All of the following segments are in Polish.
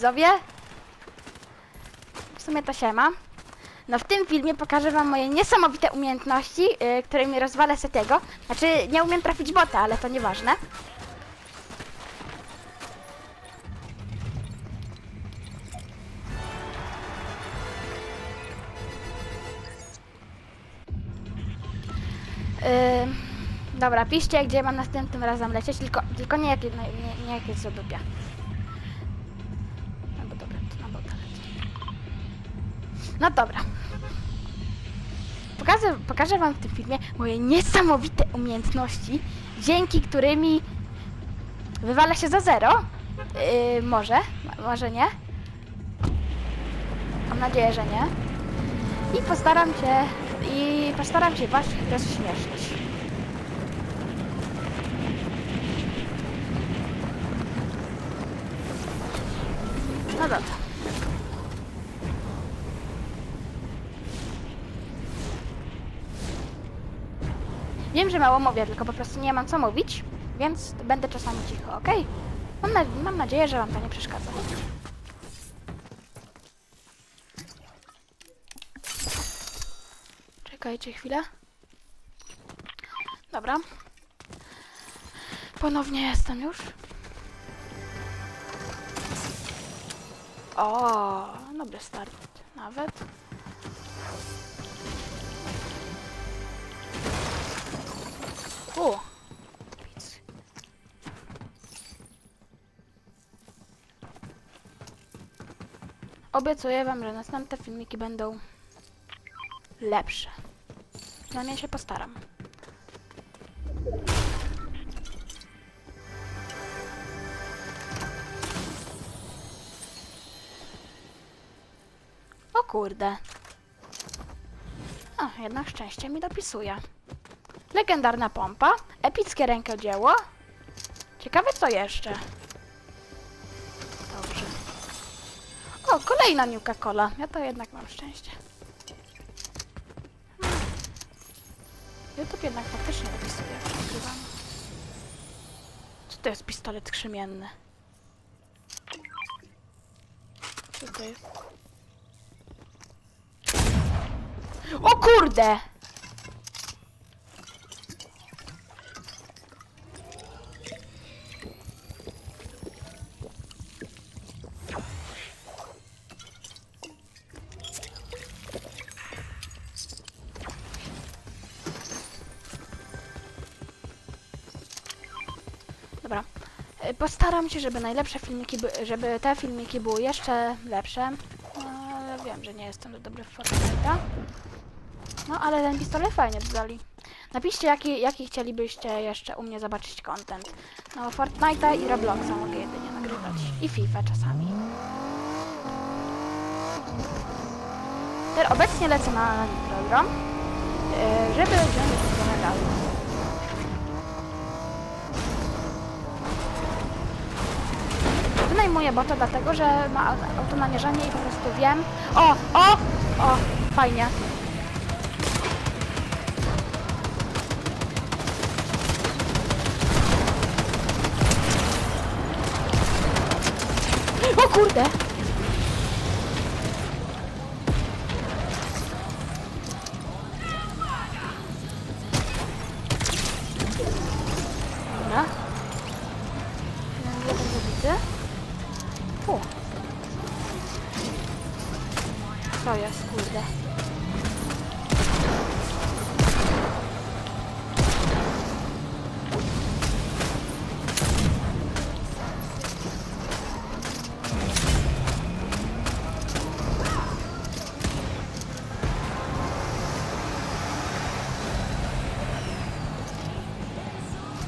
Widzowie? W sumie to siema. No w tym filmie pokażę wam moje niesamowite umiejętności, yy, którymi rozwalę Setiego. Znaczy, nie umiem trafić bota, ale to nieważne. Yy, dobra, piszcie, gdzie mam następnym razem lecieć, tylko, tylko nie jakie, nie, nie jakieś zadupia. No No dobra. Pokażę, pokażę wam w tym filmie moje niesamowite umiejętności, dzięki którymi wywala się za zero. Yy, może, może nie. Mam nadzieję, że nie. I postaram się, i postaram się was rozśmieszyć. No dobra. Wiem, że mało mówię, tylko po prostu nie mam co mówić, więc będę czasami cicho, ok? Mam, na mam nadzieję, że wam to nie przeszkadza. Czekajcie chwilę. Dobra. Ponownie jestem już. O, dobry start nawet. Pic. Obiecuję wam, że następne filmiki będą lepsze. Przynajmniej się postaram. O kurde. O, jednak szczęście mi dopisuje. Legendarna pompa, epickie rękodzieło. Ciekawe co jeszcze. Dobrze. O, kolejna Nuka Cola. Ja to jednak mam szczęście. Hmm. YouTube jednak faktycznie dopisuje, przegrywam. Co to jest pistolet krzemienny? Co to jest? O kurde! Dobra. E, Postaram się, żeby najlepsze filmiki, by, żeby te filmiki były jeszcze lepsze. No, wiem, że nie jestem za dobry w Fortnite'a. No, ale ten pistolet fajnie dodali. Napiszcie, jaki, jaki chcielibyście jeszcze u mnie zobaczyć content. No, Fortnite'a i Robloxa mogę jedynie nagrywać. I FIFA czasami. Teraz obecnie lecę na Nitrodrom, e, żeby wziąć trochę medalu. Wynajmuję bota dlatego, że ma autonamierzanie i po prostu wiem... O! O! O! Fajnie. O kurde! Co jest, kurde?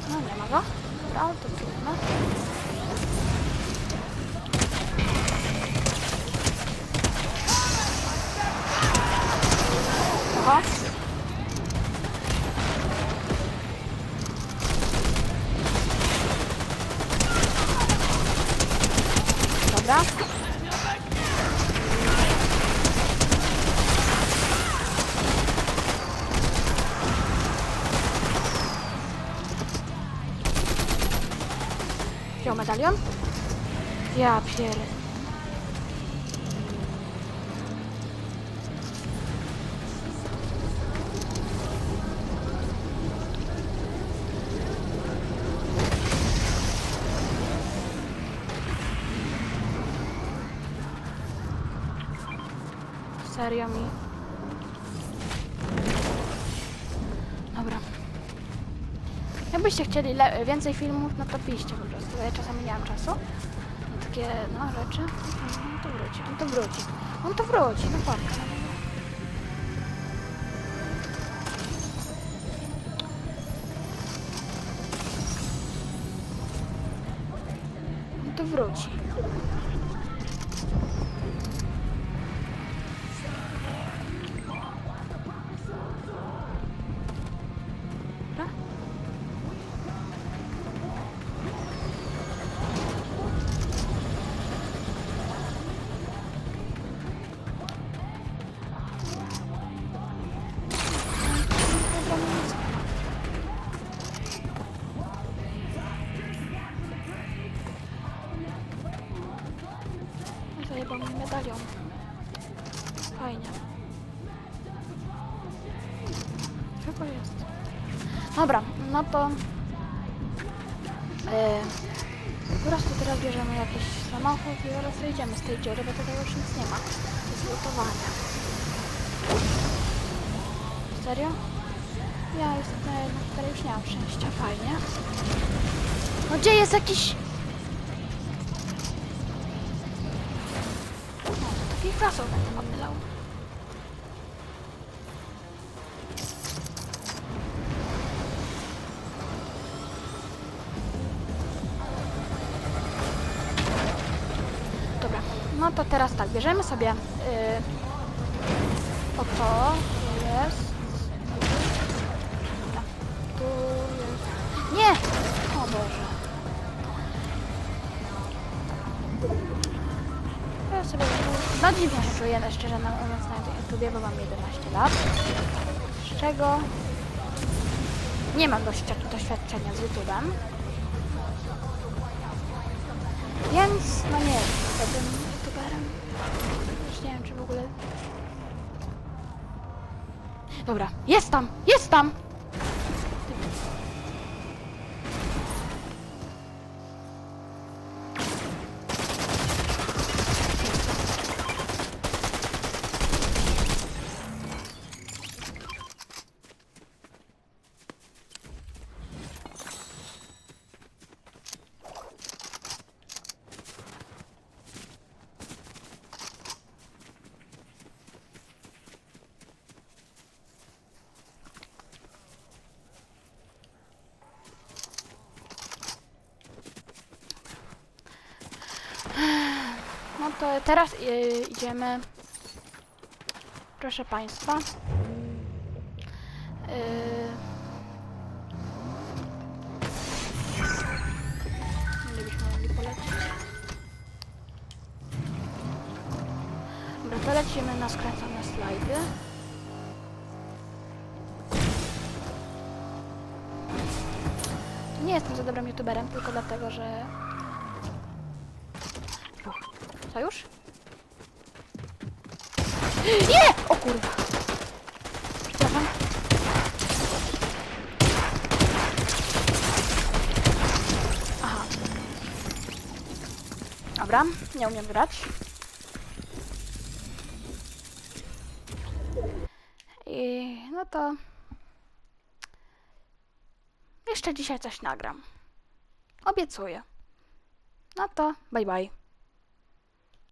No, nie ma go. Dobra, to trudno. Wziął medalion? Ja pier... Serio mi... Jakbyście chcieli więcej filmów, no to piszcie po prostu. Ja czasami nie mam czasu. Na takie, no, rzeczy. No to wróci, no to wróci. On to wróci, no parka. No to wróci. Chyba jest. Dobra, no to... Yy, po prostu teraz bierzemy jakiś samochód i zaraz wyjdziemy z tej dziury, bo tutaj już nic nie ma. Zlutowania. Serio? Ja jestem na jednym, który już nie mam szczęścia. Fajnie. No gdzie jest jakiś... O, to taki klasą no to teraz tak, bierzemy sobie yy, o to, tu jest. Dobra, tu jest. Nie! O Boże. Ja sobie no się czuję, szczerze mówiąc na YouTubie, bo mam 11 lat. Z czego nie mam doświad- doświadczenia z YouTubem. Więc, no nie wiem, dobrym youtuberem. Już nie wiem, czy w ogóle... Dobra, jest tam! Jest tam! No to teraz y, idziemy. Proszę Państwa. Y, Gdzie byśmy mogli polecieć? Dobra, to lecimy na skręcone slajdy. Nie jestem za dobrym youtuberem, tylko dlatego, że co już? Nie! O kurwa! Przepraszam. Aha. Dobra, nie umiem grać. I no to... Jeszcze dzisiaj coś nagram. Obiecuję. No to bye bye.